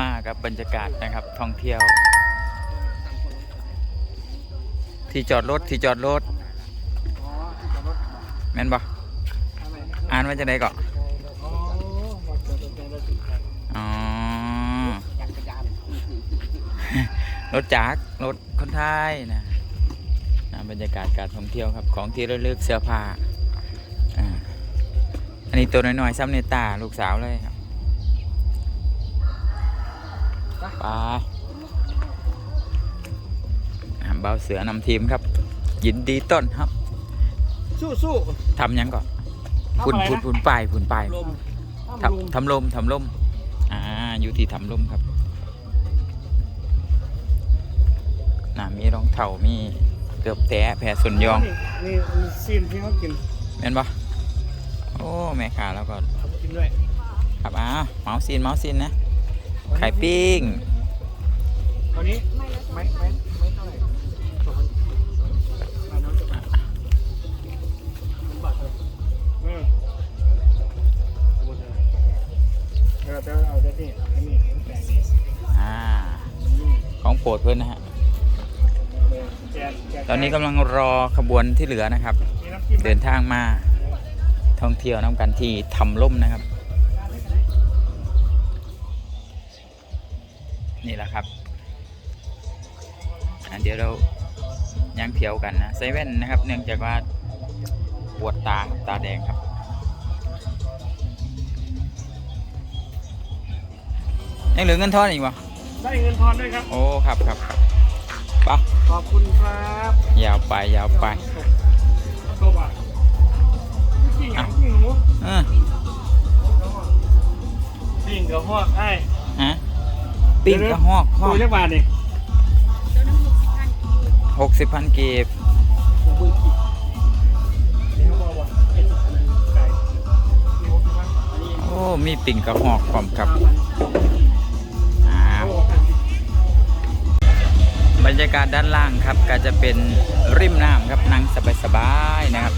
มากครับบรรยากาศนะครับท่องเที่ยว ที่จอดรถที่จอดรถแม่นบ่อะไรอ่านว่าจะไดก่อนอ๋อรถจักรยานรถจักรถคนไทยนะนะบรรยากาศการท่องเที่ยวครับของที่ระลึกเสื้อผ้าอ,อันนี้ตัวน้อยๆซ้ำเนตาลูกสาวเลย ปอ่าเบาเสือนำทีมครับ ยินดีต้อนครับ สู้สู้ทำหยังก่อนฝุ่นฝุ่นฝุ่นปลายฝุ่นปลายลมทำทำลมทำลมอ่าอยู่ที่ทำลมครับน่ามีรองเท้ามีเกือบแตะแผ่ส่วนยอง นี่นี่ซีนที่เขากินแม่นปะโอ้ แม่ค้าแล้วก็เขากินด้วย ครับอ่าเมาส์ซีนเมาส์ซีนนะ ไข่ปิ้ง ตอนนี้ไม่ไม่ไม่เท่าไหร่สองพันมาน้องจะมามันบาทเลยอืมหมดเลยเราจะเอาแต่นี่อันนี้แบ่งนี่อ่า อืมของโปรดเพื่อนนะฮะแจกแจกตอนนี้กำลังรอขบวนที่เหลือนะครับ มีน้ำจิ้มไหม เดินทางมาท่องเที่ยวน้ำกันที่ทำล่มนะครับ นี่แหละครับอะเดี๋ยวเรายังเที่ยวกันนะไซเว่นนะครับ เนื่องจากว่าปวดตาครับตาแดงครับยังเหลือเงินทอนอีกวะได้เงินทอนด้วยครับ โอ้ครับครับครับไปะขอบคุณครับยาวไปยาวไปโชว์บ่ะจริงอะจริงหนูเออจริงกับฮอกไอ้ฮะ ปิ้งกระหอกหอตัวกจักบาทนี่หกสิบพันกีบนี่เขาบอกว่าไอ้อันนั้นไก่มีหกสิบพันอันนี้โอ้มีปิ่งกระหอกพร้อมครับอ้าวโอ้พันสิบบรรยากาศด้านล่างครับก็จะเป็นริมน้ำครับนั่งสบายๆนะครับ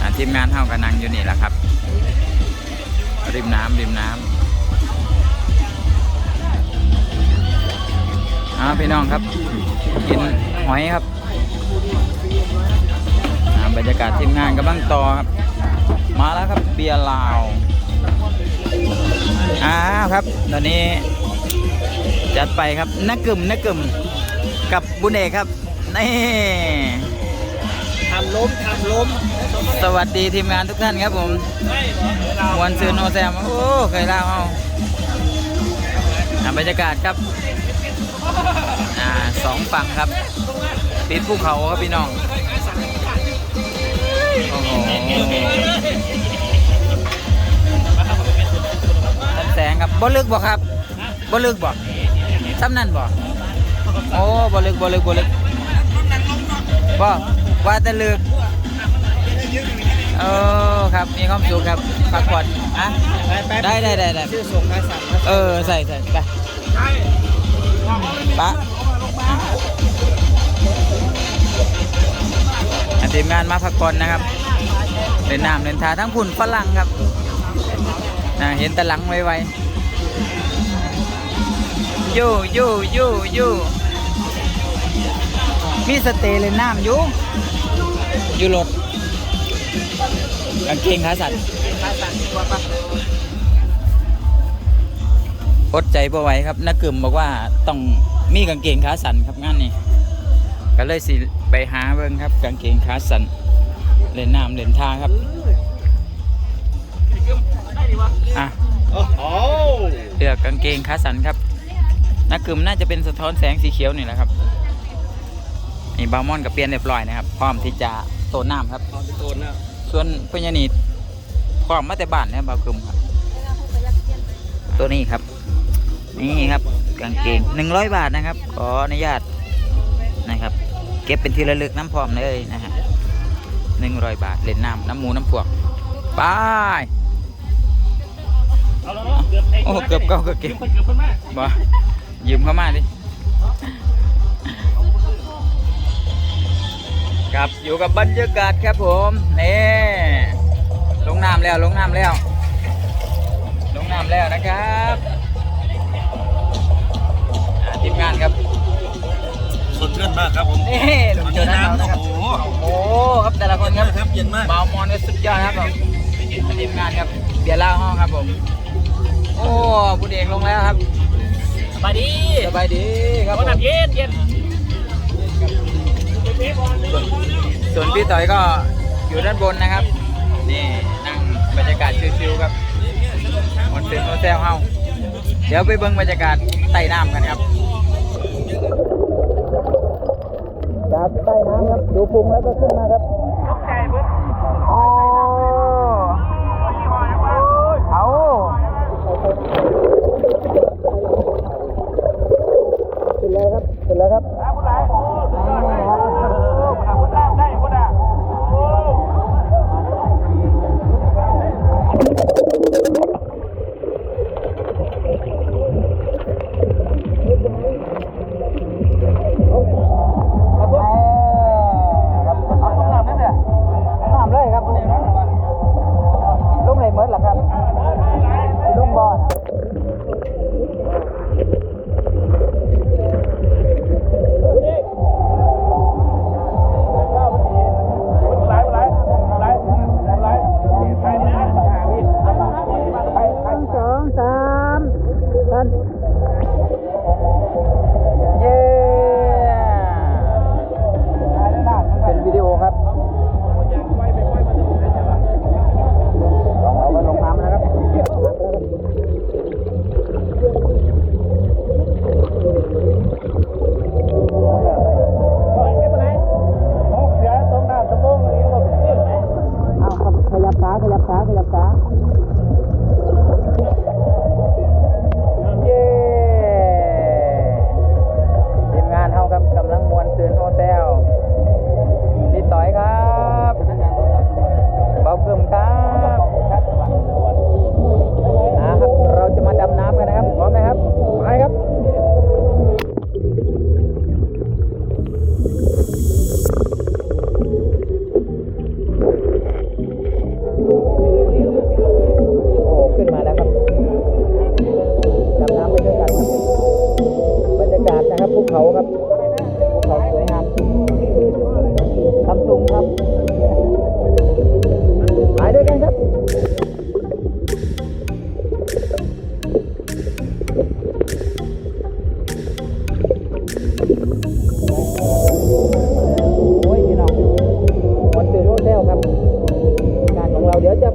อ่าทีมงานเท่ากับนั่งอยู่นี่แหละครับ ริมน้ำริมน้ำ อ่าพี่น้องครับ กินหอยครับอ่าบรรยากาศทีมงานกำลังต่อครับ มาแล้วครับเบียร์ลาวอ้าวครับ ตอนนี้ จัดไปครับนักกึ่มนักกึ่มกับบุญเอกครับนี่ทำล้มทำล้ม สวัสดีทีมงานทุกท่านครับผมไม่เหรอมวนซื้อโนแซมโอ้เคยเล่าเอาอะบรรยากาศครับ สองฝั่งครับ ติดภูเขาครับพี่น้อง โอ้โหแสงครับบ่ลึกบ่ครับบ่ลึกบ่ซ้ำนั่นบ่โอ้บ่ลึกบ่ลึกบ่ลึกบ่ว่าแต่ลึกเออครับมีความสุขครับพักผ่อนอะไปไปได้ได้ได้ได้ชื่อส่งมาสั่งมาเออใส่ใส่ไปปะอะ ทีมงานมาพักผ่อนนะครับเดินน้ำเดินทาทั้งผุ่นฝรั่งครับอะเห็นตะลังไวๆยู่ยู่ยู่ยู่มีสเตย์เลยน้ำอยู่อยู่รถกางเกงขาสั่นมาสั่งดีกว่าปะอดใจบ่ไหวครับนักกึมบอกว่าต้อง มีกางเกงขาสั้นครับงานนี้ก็เลยสิไปหาเบิ่งครับ กางเกงขาสั้นเล่นน้ำเล่นท่าครับได้ดีวะอะโอ้โหเลือกกางเกงขาสั้นครับนักกึมน่าจะเป็นสะท้อนแสงสีเขียวนี่แหละครับนี่บาวมอนกับเปลี่ยนเรียบร้อยนะครับ พร้อมที่จะโตน้ำครับตอนโดนนะส่วนพญานีพร้อมมาแต่บ้านนะครับบาวกึมครับ ตัวนี้ครับ นี่ครับ กางเกง100บาทนะครับ ขออนุญาตนะครับ เก็บเป็นที่ระลึกน้ำพร้อมเลยนะฮะ100บาทเล่นน้ำน้ำหมูน้ำพวกไปเอาแล้วเกือบโอ้เกือบเก้าเกือบเก็บยืมเกือบคนมากบ่ยืมเข้ามาดิครับอยู่กับบรรยากาศครับผมนี่ลงน้ำแล้วลงน้ำแล้ว ลงน้ำแล้วนะครับ มงานครับสดชื่นมากครับผมนี่หนุ่มโจนัสเรานะครับโอ้โหโอ้โหครับแต่ละคนครับครับเย็นมากเบามอนก็สุดยอดครับผมทีมงานครับเบียร์ล่าห้องครับผม โอ้ผู้เอกลงแล้วครับสบายดีสบายดีครับผมน้ำเย็นเย็นส่วนพี่ต่อยก็อยู่ด้านบนนะครับ นี่นั่งบรรยากาศชิวๆครับมอนเซนโนเซลเฮาเดี๋ยวไปเบิ่งบรรยากาศใต้น้ำกันครับ จับใต้น้ำครับ ดูพุงแล้วก็ขึ้นมาครับ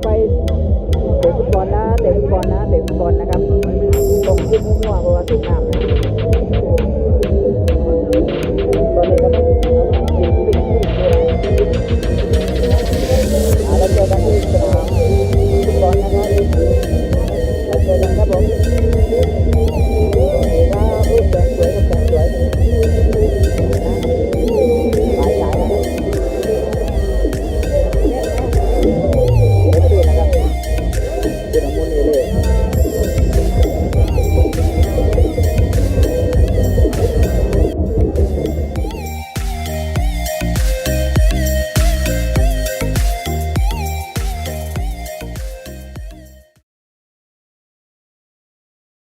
ไปเตะฟุตบอลนะเตะฟุตบอลนะเตะฟุตบอลนะครับส่งคลิปมั่วเพราะว่าติดน้ำนะตอนนี้ก็ต้องปิดที่แล้วเจอกันที่สนามฟุตบอลนะครับ